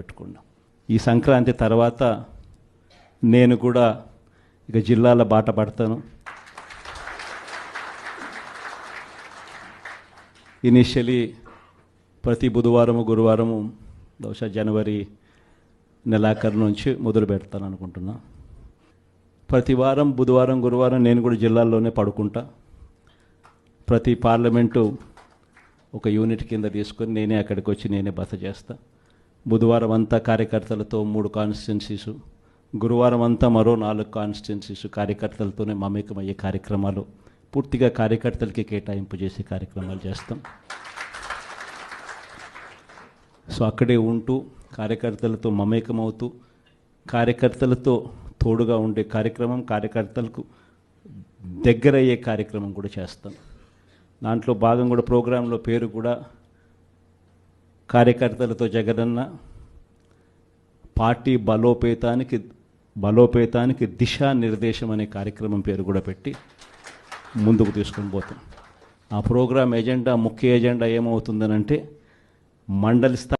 పెట్టుకున్నాం. ఈ సంక్రాంతి తర్వాత నేను కూడా ఇక జిల్లాల బాట పడతాను. ఇనిషియలీ ప్రతి బుధవారము గురువారము బహుశా జనవరి నెలాఖరు నుంచి మొదలు పెడతాను అనుకుంటున్నా. ప్రతి వారం బుధవారం గురువారం నేను కూడా జిల్లాల్లోనే పడుకుంటా. ప్రతి పార్లమెంటు ఒక యూనిట్ కింద తీసుకొని నేనే అక్కడికి వచ్చి నేనే బస చేస్తాను బుధవారం అంతా కార్యకర్తలతో మూడు కాన్స్టిట్యున్సీసు గురువారం అంతా మరో నాలుగు కాన్స్టిట్యున్సీస్ కార్యకర్తలతోనే మమేకమయ్యే కార్యక్రమాలు పూర్తిగా కార్యకర్తలకి కేటాయింపు చేసే కార్యక్రమాలు చేస్తాం. సో అక్కడే ఉంటూ కార్యకర్తలతో మమేకమవుతూ కార్యకర్తలతో తోడుగా ఉండే కార్యక్రమం కార్యకర్తలకు దగ్గరయ్యే కార్యక్రమం కూడా చేస్తాం. దాంట్లో భాగం కూడా ప్రోగ్రాంలో పేరు కూడా కార్యకర్తలతో జగనన్న పార్టీ బలోపేతానికి బలోపేతానికి దిశానిర్దేశం అనే కార్యక్రమం పేరు కూడా పెట్టి ముందుకు తీసుకొని పోతాం ఆ ప్రోగ్రాం ఎజెండా ముఖ్య ఎజెండా ఏమవుతుందనంటే మండలి స్థాయి